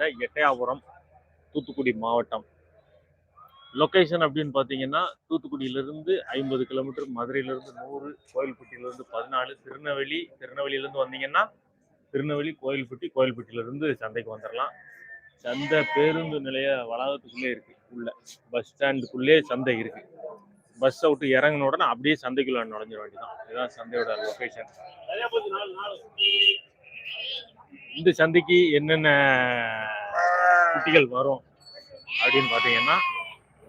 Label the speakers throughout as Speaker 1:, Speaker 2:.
Speaker 1: சேர்ந்த எட்டயாபுரம் தூத்துக்குடி மாவட்டம். லொக்கேஷன் அப்படின்னு பார்த்தீங்கன்னா தூத்துக்குடியிலிருந்து ஐம்பது கிலோமீட்டர் மதுரையிலிருந்து நூறு கோயில்பட்டியிலிருந்து பதினாலு திருநெல்வேலி திருநெல்வேலியிலேருந்து வந்தீங்கன்னா திருநெல்வேலி கோயில்பட்டி கோயில்பட்டியிலிருந்து சந்தைக்கு வந்துடலாம் சந்தை பேருந்து நிலைய வளாகத்துக்குள்ளே இருக்குது உள்ள பஸ் ஸ்டாண்டுக்குள்ளே சந்தை இருக்குது பஸ்ஸை விட்டு இறங்கின உடனே அப்படியே சந்தைக்குள்ள நுழைஞ்சிட வேண்டியதான் இதுதான் சந்தையோட லொக்கேஷன் இந்த சந்தைக்கு என்னென்ன குட்டிகள் வரும் அப்படின்னு பார்த்தீங்கன்னா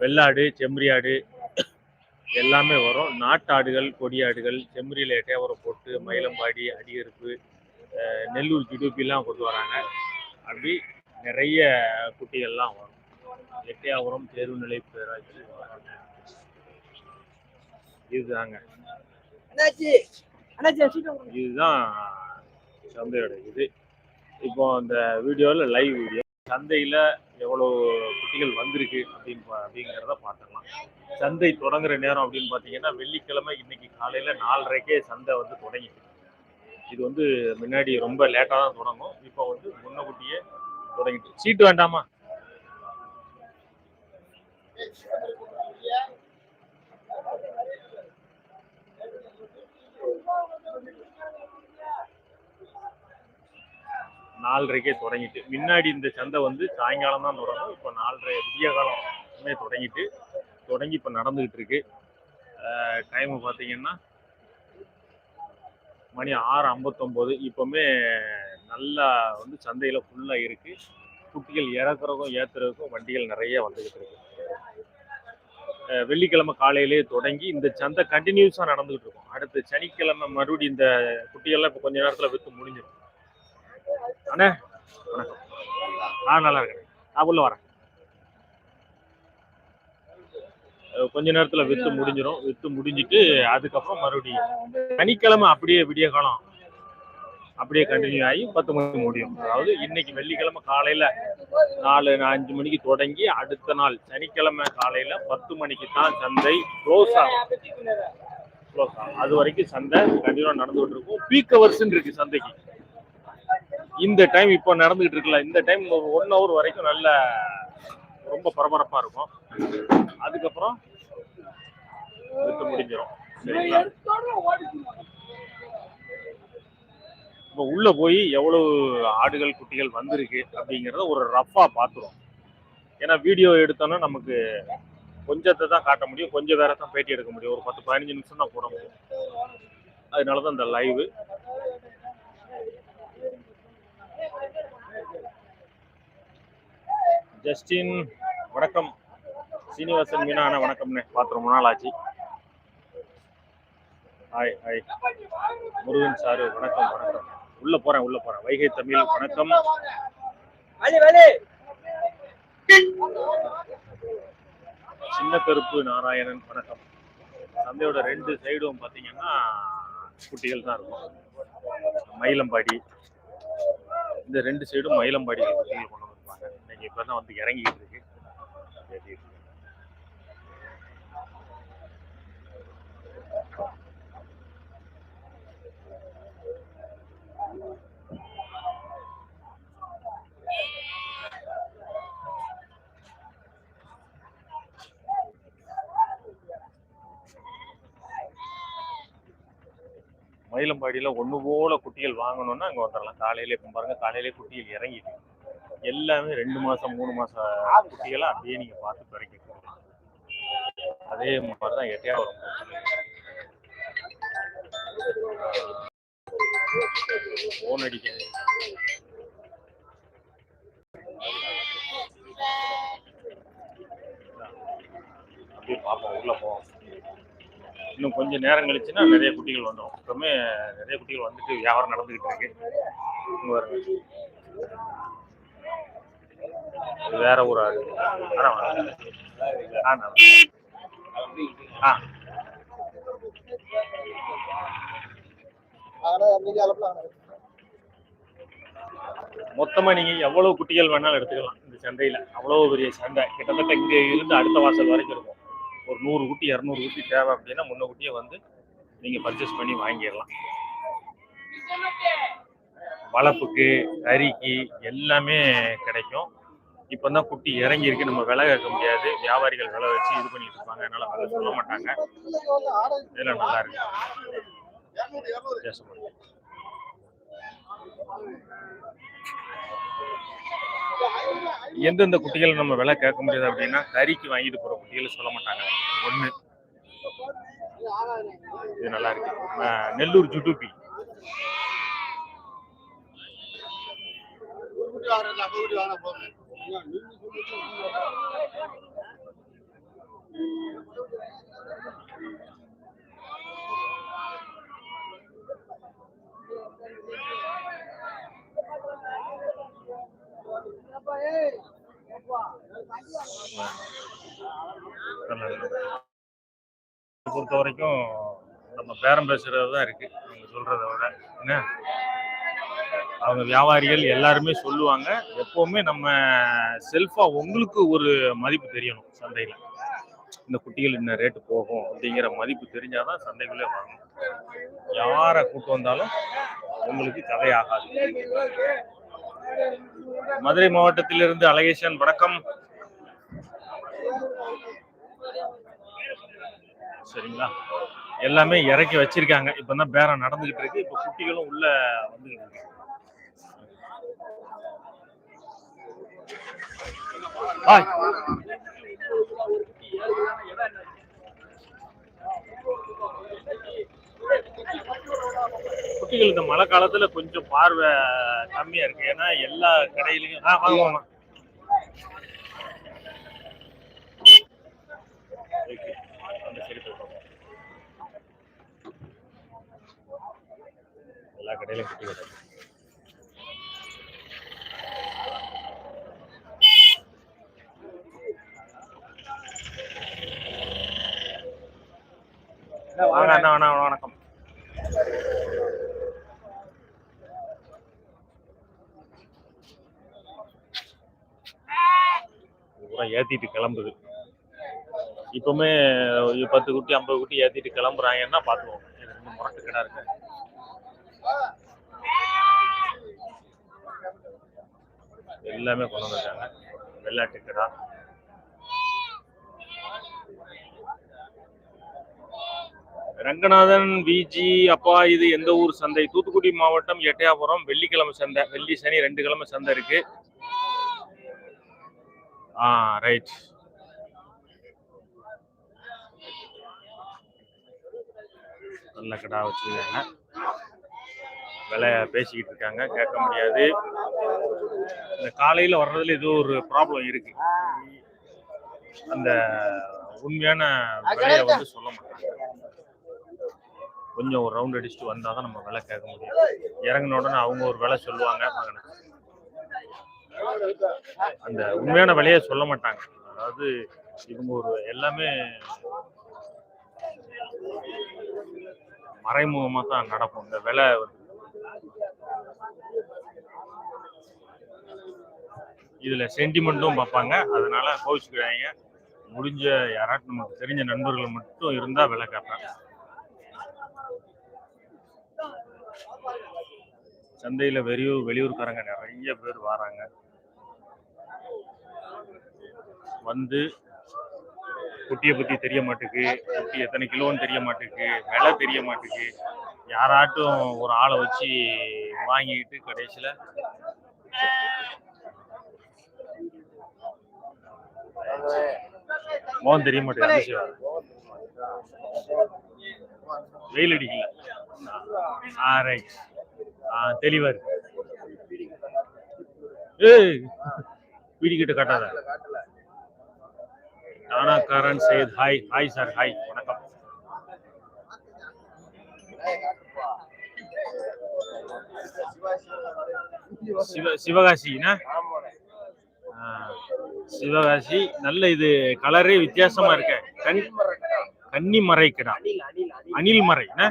Speaker 1: வெள்ளாடு செம்மறியாடு எல்லாமே வரும். நாட்டாடுகள் கொடியாடுகள் செம்மறியில் எட்டையாவரம் போட்டு மயிலம்பாடி அடியறுப்பு நெல்லூர் ஜுடுப்பிலாம் கொண்டு வராங்க. அப்படி நிறைய குட்டிகள்லாம் வரும். எட்டையாவரம் தேர்வுநிலை பேராட்சி இதுதாங்க. இதுதான் சந்தையோட இது. இப்போ அந்த வீடியோவில் லைவ் வீடியோ சந்தையில் எவ்வளோ குட்டிகள் வந்திருக்கு அப்படின்னு பா- அப்படிங்கிறத பார்த்துக்கலாம். சந்தை தொடங்குற நேரம் அப்படின்னு பார்த்தீங்கன்னா வெள்ளிக்கிழமை இன்னைக்கு காலையில் நாலரைக்கே சந்தை வந்து தொடங்கிட்டு இது வந்து முன்னாடி ரொம்ப லேட்டாக தான் தொடங்கும். இப்போ வந்து முன்னக்குட்டியே தொடங்கிட்டு சீட்டு வேண்டாமா? நாலரைக்கே தொடங்கிட்டு. முன்னாடி இந்த சந்தை வந்து சாயங்காலம் தான் தொடங்கும். இப்போ நாலரை விடிய காலமே தொடங்கிட்டு தொடங்கி இப்போ நடந்துகிட்டு இருக்கு. டைமு பார்த்தீங்கன்னா மணி ஆறு ஐம்பத்தொம்போது. இப்போவுமே நல்லா வந்து சந்தையில் ஃபுல்லாக இருக்குது குட்டிகள் இறக்குறதுக்கும் ஏற்றுறதுக்கும் வண்டிகள் நிறைய வந்துக்கிட்டு இருக்கு. வெள்ளிக்கிழமை காலையிலேயே தொடங்கி இந்த சந்தை கண்டினியூஸாக நடந்துகிட்டு இருக்கும். அடுத்து சனிக்கிழமை மறுபடியும் இந்த குட்டிகள்லாம் இப்போ கொஞ்ச நேரத்தில் விற்று முடிஞ்சிடும் அண்ணே வணக்கம். ஆ நல்லா இருக்கேன் நான் உள்ள வரேன். கொஞ்ச நேரத்துல வித்து முடிஞ்சிடும் வித்து முடிஞ்சிட்டு அதுக்கப்புறம் மறுபடியும் சனிக்கிழமை அப்படியே விடிய காலம் அப்படியே கண்டினியூ ஆகி பத்து மணிக்கு முடியும். அதாவது இன்னைக்கு வெள்ளிக்கிழமை காலையில நாலு அஞ்சு மணிக்கு தொடங்கி அடுத்த நாள் சனிக்கிழமை காலையில பத்து மணிக்கு தான் சந்தை க்ளோஸ் ஆகும். க்ளோஸ் ஆகும். அது வரைக்கும் சந்தை கண்டினியூ நடந்துகிட்டு இருக்கும். பீக் அவர்ஸ் இருக்கு சந்தைக்கு. இந்த டைம் இப்போ நடந்துகிட்டு இருக்குல்ல இந்த டைம் ஒன் ஹவர் வரைக்கும் நல்ல ரொம்ப பரபரப்பா இருக்கும். அதுக்கப்புறம் வித்து முடிஞ்சிடும் சரிங்களா? இப்போ உள்ள போய் எவ்வளவு ஆடுகள் குட்டிகள் வந்திருக்கு அப்படிங்கிறத ஒரு ரஃபா பார்த்துரும். ஏன்னா வீடியோ எடுத்தோன்னா நமக்கு கொஞ்சத்தை தான் காட்ட முடியும் கொஞ்சம் வேற தான் பேட்டி எடுக்க முடியும். ஒரு பத்து பதினஞ்சு நிமிஷம் தான் போட முடியும். அதனால தான் இந்த லைவு ஜஸ்டின் வணக்கம். சீனிவாசன் மீனா அண்ணா வணக்கம்ண்ணே பார்த்து ரொம்ப நாள் ஆச்சு. ஹாய் ஹாய் முருகன் சாரு வணக்கம் வணக்கம். உள்ள போறேன் உள்ள போறேன். வைகை தமிழ் வணக்கம். சின்ன கருப்பு நாராயணன் வணக்கம். தந்தையோட ரெண்டு சைடும் பார்த்தீங்கன்னா குட்டிகள் தான் இருக்கும். மயிலம்பாடி. இந்த ரெண்டு சைடும் மயிலம்பாடி குட்டிகள் கொண்டு இப்போ தான் வந்து இறங்கிட்டு இருக்கு. மயிலம்பாடியில் ஒன்று போல குட்டிகள் வாங்கணும்னா அங்கே வந்துடலாம் காலையிலே இப்போ பாருங்க காலையிலே குட்டிகள் இறங்கிட்டு எல்லாமே ரெண்டு மாதம் மூணு மாதம் குட்டிகளை அப்படியே நீங்கள் பார்த்து பிறக்கி அதே மாதிரி தான் எட்டையாக வரும். ஃபோன் அடிக்க அப்படியே பார்ப்போம் உள்ள போவோம். இன்னும் கொஞ்சம் நேரம் கழிச்சுன்னா நிறைய குட்டிகள் வந்துடும் இப்பவுமே நிறைய குட்டிகள் வந்துட்டு வியாபாரம் நடந்துகிட்டு இருக்கு. இங்க வேற ஒரு ஆடு ஆனா ஆ, மொத்தமா நீங்க எவ்வளவு குட்டிகள் வேணாலும் எடுத்துக்கலாம் இந்த சந்தையில. அவ்வளவு பெரிய சந்தை. கிட்டத்தட்ட இங்க இருந்து அடுத்த வாசல் வரைக்கும் இருக்கும். ஒரு நூறு குட்டி இரநூறு குட்டி தேவை அப்படின்னா முன்ன குட்டியை வந்து நீங்க பர்ச்சேஸ் பண்ணி வாங்கிடலாம். வளர்ப்புக்கு கறிக்கு எல்லாமே கிடைக்கும். இப்போ தான் குட்டி இறங்கி இருக்கு நம்ம விலை கேட்க முடியாது. வியாபாரிகள் விலை வச்சு இது பண்ணிட்டு இருப்பாங்க. அதனால விலை சொல்ல மாட்டாங்க. இதெல்லாம் நல்லா இருக்கு. எந்தெந்த குட்டிகள் நம்ம விலை கேட்க முடியாது அப்படின்னா கறிக்கு வாங்கிட்டு போற குட்டிகளை சொல்ல மாட்டாங்க. ஒண்ணு. இது நல்லா இருக்கு. நெல்லூர் ஜுட்டுப்பி இருக்கு. பொறுத்த வரைக்கும் நம்ம பேரம் பேசுறது தான் இருக்கு. நீங்க சொல்றத விட. என்ன? அவங்க வியாபாரிகள் எல்லாருமே சொல்லுவாங்க. எப்பவுமே நம்ம செல்ஃபா உங்களுக்கு ஒரு மதிப்பு தெரியணும் சந்தையில. இந்த குட்டிகள் என்ன ரேட்டு போகும் அப்படிங்கிற மதிப்பு தெரிஞ்சாதான் சந்தைக்குள்ளே வரணும் யாரை கூட்டு வந்தாலும் உங்களுக்கு கதையாகாது. மதுரை மாவட்டத்திலிருந்து அழகேசன் வணக்கம். சரிங்களா? எல்லாமே இறக்கி வச்சிருக்காங்க. இப்பதான் பேரம் நடந்துகிட்டு இருக்கு. இப்ப குட்டிகளும் உள்ள வந்துகிட்டு இருக்கு. ஹாய் குட்டிகள் இந்த மழை காலத்துல கொஞ்சம் பார்வை கம்மியா இருக்கு. ஏன்னா எல்லா கடையிலயும் ஆ வாங்க வாங்க. எல்லா கடையிலும் குட்டி கடை அண்ணா அண்ணா வணக்கம். பூரா ஏத்திட்டு கிளம்புது. இப்பவுமே பத்து குட்டி ஐம்பது குட்டி ஏத்திட்டு கிளம்புறாங்கன்னா பாத்துவோம் ரெண்டு முரட்டு கடை இருக்கு. எல்லாமே கொண்டு வந்திருக்காங்க வெள்ளாட்டு கடை. ரங்கநாதன் விஜி அப்பா இது எந்த ஊர் சந்தை? தூத்துக்குடி மாவட்டம் எட்டயாபுரம். வெள்ளிக்கிழமை சந்தை. வெள்ளி சனி ரெண்டு கிழமை சந்தை இருக்கு. ஆ ரைட் நல்ல கடா வச்சிருக்காங்க. விலை பேசிக்கிட்டு இருக்காங்க. கேட்க முடியாது. இந்த காலையில் வர்றதுல ஏதோ ஒரு ப்ராப்ளம் இருக்கு. அந்த உண்மையான விலையை வந்து சொல்ல மாட்டாங்க. கொஞ்சம் ஒரு ரவுண்ட் அடிச்சுட்டு வந்தால் தான் நம்ம விலை கேட்க முடியும். இறங்கின உடனே அவங்க ஒரு விலை சொல்லுவாங்க அந்த உண்மையான விலையை சொல்ல மாட்டாங்க. அதாவது இவங்க ஒரு எல்லாமே மறைமுகமாக தான் நடக்கும். இந்த விலை இதில் சென்டிமெண்ட்டும் பார்ப்பாங்க. அதனால கோவிச்சுக்கிறாங்க. முடிஞ்ச யாராட்டும் நமக்கு தெரிஞ்ச நண்பர்கள் மட்டும் இருந்தால் விலை கேட்பேன். சந்தையில வெளியூர் வெளியூர்காரங்க நிறைய பேர் வராங்க. வந்து குட்டியை பற்றி தெரிய மாட்டேக்கு குட்டி எத்தனை கிலோன்னு தெரிய மாட்டேக்கு விலை தெரிய மாட்டேக்கு. யாராட்டும் ஒரு ஆளை வச்சு வாங்கிட்டு கடைசியில் மோகன் தெரிய மாட்டேங்குது. வெயில் அடிக்கல. All right. தெளிவா இருக்கு. ஏய் வீடு கிட்ட காட்டாத. தானாக்காரன் Syed. Hi hi sir hi வணக்கம். சிவகாசி சிவகாசினா சிவகாசி நல்ல இது கலரே வித்தியாசமா இருக்க. கண் கன்னி மறை கிடா அணில் மறை என்ன?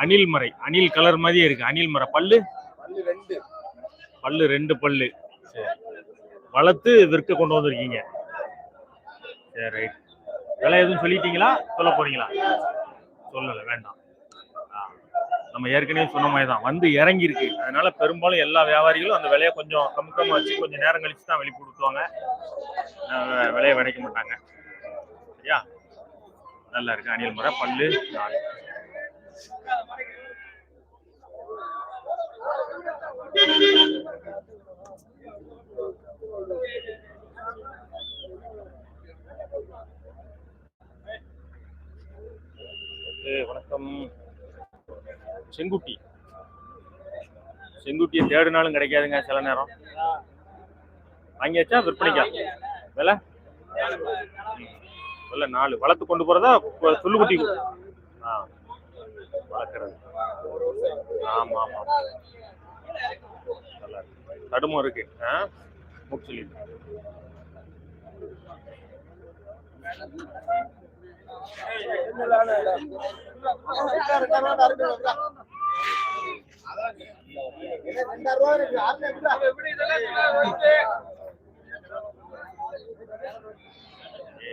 Speaker 1: அணில் மறை. அணில் கலர் மாதிரியே இருக்கு. அணில் மறை. பல்லு? பல்லு ரெண்டு. பல்லு சரி. வளர்த்து விற்க கொண்டு வந்திருக்கீங்க. சரி ரைட் விலை எதுவும் சொல்லிட்டீங்களா? சொல்ல போறீங்களா? சொல்லல வேண்டாம். நம்ம ஏற்கனவே சொன்ன மாதிரி தான் வந்து இறங்கி இருக்கு அதனால பெரும்பாலும் எல்லா வியாபாரிகளும் அந்த விலையை கொஞ்சம் கம்மி வச்சு கொஞ்சம் நேரம் கழிச்சு தான் வெளி கொடுத்துவாங்க விலையை விடைக்க மாட்டாங்க. சரியா? நல்லா இருக்கு. அணில் முறை பல்லு நாலு. வணக்கம். செங்குட்டி. செங்குட்டியை தேடினாலும் கிடைக்காதுங்க சில நேரம். வாங்கியாச்சா விற்பனைக்கா? விலை? இல்லை நாலு. வளர்த்து கொண்டு போறதா கொ- சொல்லுக்குட்டி ஆ. வளர்க்குறது. ஆமா ஆமா கடுமும் இருக்கு. ஆ? முக்சிலி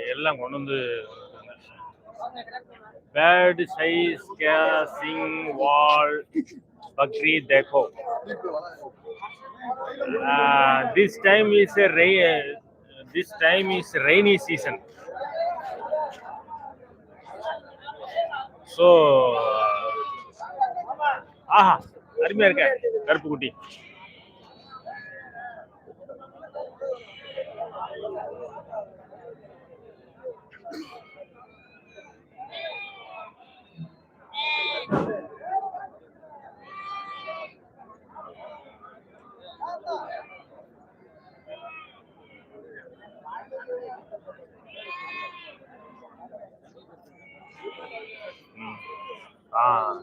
Speaker 1: எல்லாம் கொண்டு வந்து பேட் சைஸ் கேசிங் வால் பக்ரி देखो uh, this time is a rain this time is rainy season so ஆஹா அருமையா இருக்க கருப்பு குட்டி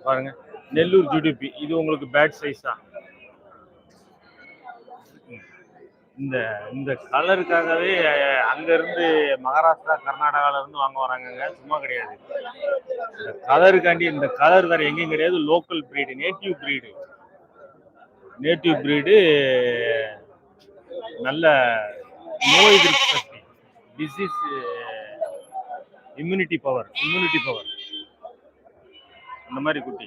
Speaker 1: பாருங்க. நெல்லூர் ஜிடிபி இது உங்களுக்கு பேட் சைஸ் தான் இந்த இந்த கலருக்காகவே அங்கேருந்து மகாராஷ்டிரா கர்நாடகால இருந்து வாங்க வராங்கங்க. சும்மா கிடையாது. இந்த கலருக்காண்டி இந்த கலர் வேற எங்கேயும் கிடையாது. Local breed native breed native breed நல்ல நோய் எதிர்ப்பு சக்தி. Disease immunity power immunity power இந்த மாதிரி குட்டி.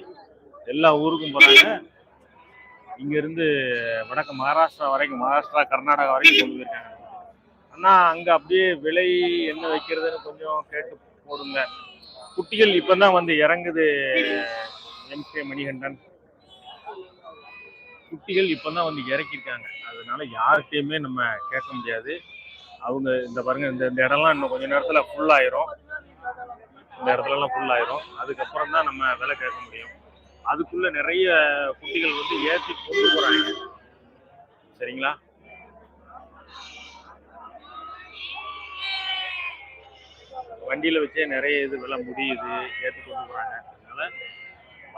Speaker 1: எல்லா ஊருக்கும் போகிறாங்க இங்கேருந்து வடக்கு மகாராஷ்டிரா வரைக்கும் மகாராஷ்டிரா கர்நாடகா வரைக்கும் கொண்டு போயிருக்காங்க. ஆனால் அங்க அப்படியே விலை என்ன வைக்கிறதுன்னு கொஞ்சம் கேட்டு போடுங்க. குட்டிகள் இப்பதான் வந்து இறங்குது எம்கே மணிகண்டன். குட்டிகள் இப்பதான் வந்து இறக்கியிருக்காங்க. அதனால யார்கிட்டையுமே நம்ம கேட்க முடியாது. அவங்க இந்த பாருங்க இந்த இந்த இடம்லாம் இன்னும் கொஞ்ச நேரத்துல ஃபுல் ஆயிரும். இந்த இடத்துல எல்லாம் ஃபுல் ஆயிரும். அதுக்கப்புறம் தான் நம்ம விலை கேட்க முடியும். அதுக்குள்ள நிறைய குட்டிகள் வந்து ஏற்றி கொண்டு போறாங்க. சரிங்களா? வண்டியில வச்சே நிறைய இது விலை முடியுது ஏற்றி கொண்டு போறாங்க. அதனால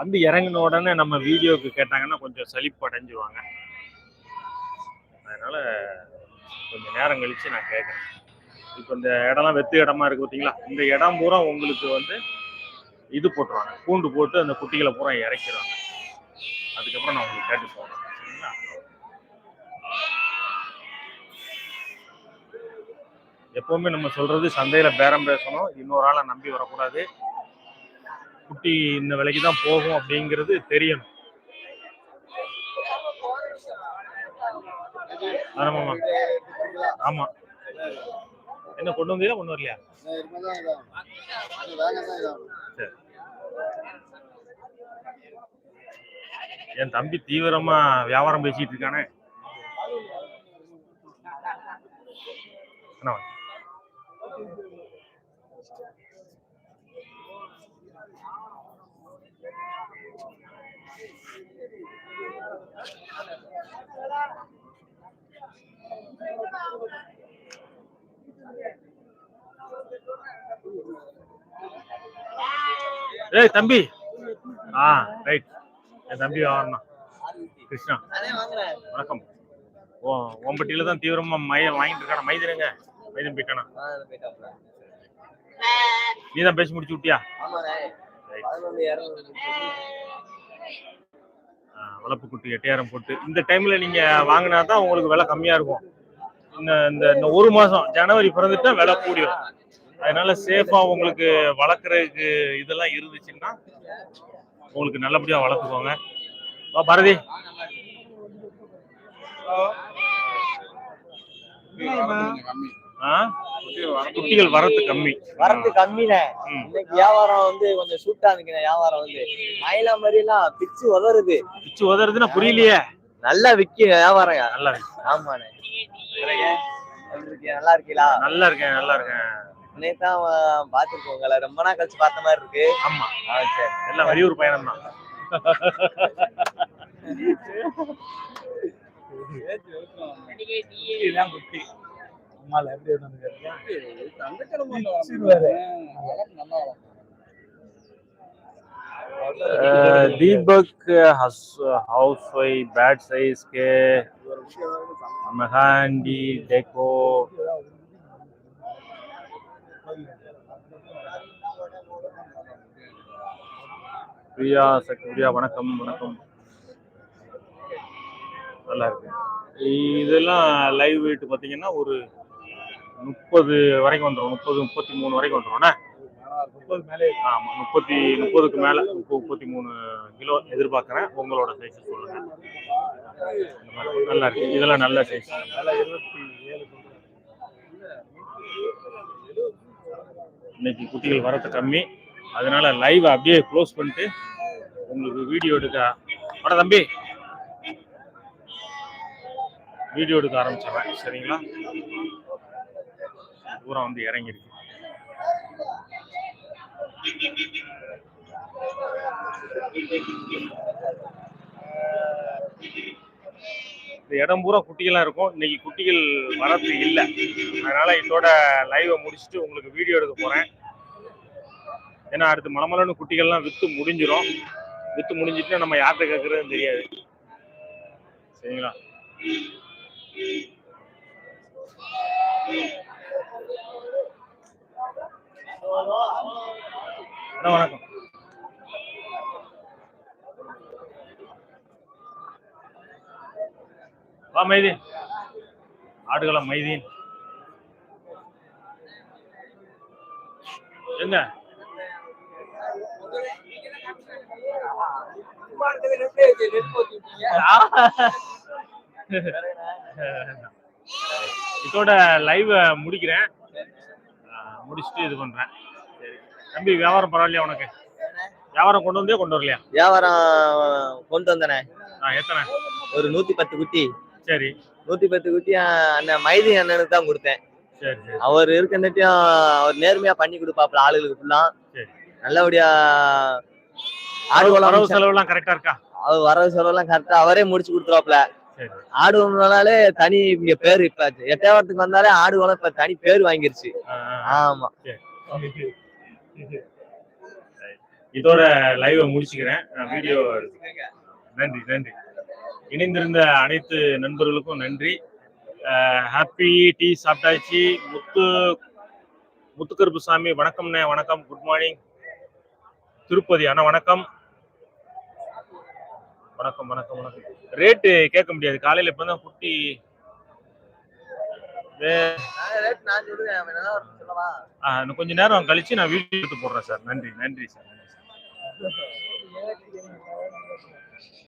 Speaker 1: வந்து இறங்கின உடனே நம்ம வீடியோக்கு கேட்டாங்கன்னா கொஞ்சம் சலிப்பு அடைஞ்சிருவாங்க அதனால கொஞ்சம் நேரம் கழிச்சு நான் கேட்குறேன் இப்போ இந்த இடம்லாம் வெத்து இடமா இருக்கு பார்த்தீங்களா? இந்த இடம் பூரா உங்களுக்கு வந்து இது போட்டுருவாங்க. பூண்டு போட்டு அந்த குட்டிகளை பூரா இறக்கிடுவாங்க அதுக்கப்புறம் நான் உங்களுக்கு கேட்டு போகிறேன் சரிங்களா? எப்பவுமே நம்ம சொல்றது சந்தையில பேரம் பேசணும். இன்னொரு ஆளை நம்பி வரக்கூடாது. குட்டி இந்த விலைக்கு தான் போகும் அப்படிங்கிறது தெரியணும். ஆமாம்மா. ஆமா. என்ன கொண்டு வந்தீங்களா கொண்டு வரலையா? சரி. என் தம்பி தீவிரமா வியாபாரம் பேசிட்டு இருக்கானே. என்ன? ஏய் தம்பி. ஆ ரைட் என் தம்பி வரணும் கிருஷ்ணா வணக்கம். ஓ ஓம்பட்டியில தான் தீவிரமா மைய வாங்கிட்டு இருக்கான. மைதனுங்க மைதன் போயிட்டானா? நீ தான் பேசி முடிச்சு விட்டியா? வளர்ப்பு குட்டி எட்டாயிரம் போட்டு. இந்த டைம்ல நீங்க வாங்கினா தான் உங்களுக்கு விலை கம்மியா இருக்கும். இந்த இந்த ஒரு மாசம் ஜனவரி பிறந்துட்டா விலை கூடிரும். அதனால சேஃபா உங்களுக்கு வளர்க்குறதுக்கு இதெல்லாம் இருந்துச்சுன்னா உங்களுக்கு நல்லபடியா வளர்த்துக்கோங்க. வா பாரதி? குட்டிகள் வரத்து கம்மி.
Speaker 2: வரத்து கம்மிண்ணே. இன்னைக்கு வியாபாரம் வந்து கொஞ்சம் சூட்டா இருக்குண்ணே வியாபாரம் வந்து. மயிலா மாதிரி எல்லாம் பிச்சு உதறுது.
Speaker 1: பிச்சு உதறதுன்னா புரியலையே.
Speaker 2: நல்லா விக்கி வியாபாரம்.
Speaker 1: நல்லா
Speaker 2: ஆமாண்ணே? நல்லா இருக்கீங்களா?
Speaker 1: நல்லா இருக்கேன் நல்லா இருக்கேன்.
Speaker 2: இன்னைக்கு தான் பாத்துருக்கோம் உங்களை ரொம்ப நாள் கழிச்சு பார்த்த மாதிரி இருக்கு
Speaker 1: ஆமா
Speaker 2: ஆ, சரி
Speaker 1: எல்லாம் வெளியூர் பயணம் தான் दीपक हाउस वाइफ बैट साइज के मेहंदी डेको பிரியா சக்தியா வணக்கம் வணக்கம். நல்லா இருக்கு இதெல்லாம் லைவ் வெயிட் பார்த்தீங்கன்னா ஒரு முப்பது வரைக்கும் வந்துடும் முப்பது முப்பத்தி மூணு வரைக்கும் வந்துடும் ஆமா முப்பத்தி முப்பதுக்கு மேல முப்பது முப்பத்தி மூணு கிலோ எதிர்பார்க்கறேன். உங்களோட சைஸ் சொல்லுங்க. இந்த மாதிரி நல்லா இருக்கு. இதெல்லாம் நல்ல சைஸ் இன்னைக்கு குட்டிகள் வரது கம்மி. அதனால லைவ் அப்படியே க்ளோஸ் பண்ணிட்டு உங்களுக்கு வீடியோ எடுக்க வர தம்பி. வீடியோ எடுக்க ஆரம்பிச்சிடறேன் சரிங்களா? பூரா வந்து இறங்கிருக்கு இந்த இடம் பூரா குட்டிகள்லாம் இருக்கும். இன்னைக்கு குட்டிகள் வரது இல்லை. அதனால இதோட லைவை முடிச்சுட்டு உங்களுக்கு வீடியோ எடுக்க போறேன். ஏன்னா அடுத்து மலமலன்னு குட்டிகள்லாம் வித்து முடிஞ்சிரும். வித்து முடிஞ்சிட்டு நம்ம யார்கிட்ட கேட்கறதுன்னு தெரியாது. சரிங்களா? அண்ணா, வணக்கம். வா மைதீன். ஆடுகளம் மைதீன். எங்க? இதோட லைவ் முடிக்கிறேன். முடிச்சுட்டு இது பண்றேன். தம்பி வியாபாரம் பரவாயில்லையா உனக்கு? வியாபாரம் கொண்டு வந்தே கொண்டு வரலையா?
Speaker 2: வியாபாரம் கொண்டு வந்தனே.
Speaker 1: எத்தனை?
Speaker 2: ஒரு நூத்தி பத்து குட்டி.
Speaker 1: சரி.
Speaker 2: நூத்தி பத்து குட்டி அண்ணன் மைதி அண்ணனுக்கு தான் கொடுத்தேன்.
Speaker 1: சரி சரி.
Speaker 2: அவர் இருக்கண்டியும் அவர் நேர்மையா பண்ணி கொடுப்பாப்ல ஆளுகளுக்கு ஃபுல்லா
Speaker 1: சரி.
Speaker 2: நல்லபடியா ஆடு
Speaker 1: வரவு
Speaker 2: வளம்
Speaker 1: செலவுலாம் கரெக்டா இருக்கா?
Speaker 2: அவர் வரவு செலவெல்லாம் கரெக்டா அவரே முடிச்சு கொடுத்துருவாப்ல
Speaker 1: சரி.
Speaker 2: ஆடு வளம்னாலே தனி இங்க பேர் இப்ப எட்டாயிரத்துக்கு வந்தாலே ஆடு வளம் இப்ப தனி பேர் வாங்கிருச்சு. ஆமா.
Speaker 1: இதோட லைவை முடிச்சுக்கிறேன். வீடியோ நன்றி. நன்றி இணைந்திருந்த அனைத்து நண்பர்களுக்கும் நன்றி. ஹாப்பி டீ சாப்பிட்டாச்சு. முத்து முத்துக்கருப்பு சாமி வணக்கம்ண்ணே. வணக்கம். குட் மார்னிங் திருப்பதி அண்ணா வணக்கம். வணக்கம் வணக்கம் வணக்கம். ரேட்டு கேட்க முடியாது. காலையில குட்டி
Speaker 2: சொல்லவா?
Speaker 1: ஆ, இன்னும் கொஞ்ச நேரம் கழிச்சு நான் வீடியோ எடுத்து போடுறேன் சார். நன்றி நன்றி சார். நன்றி சார்.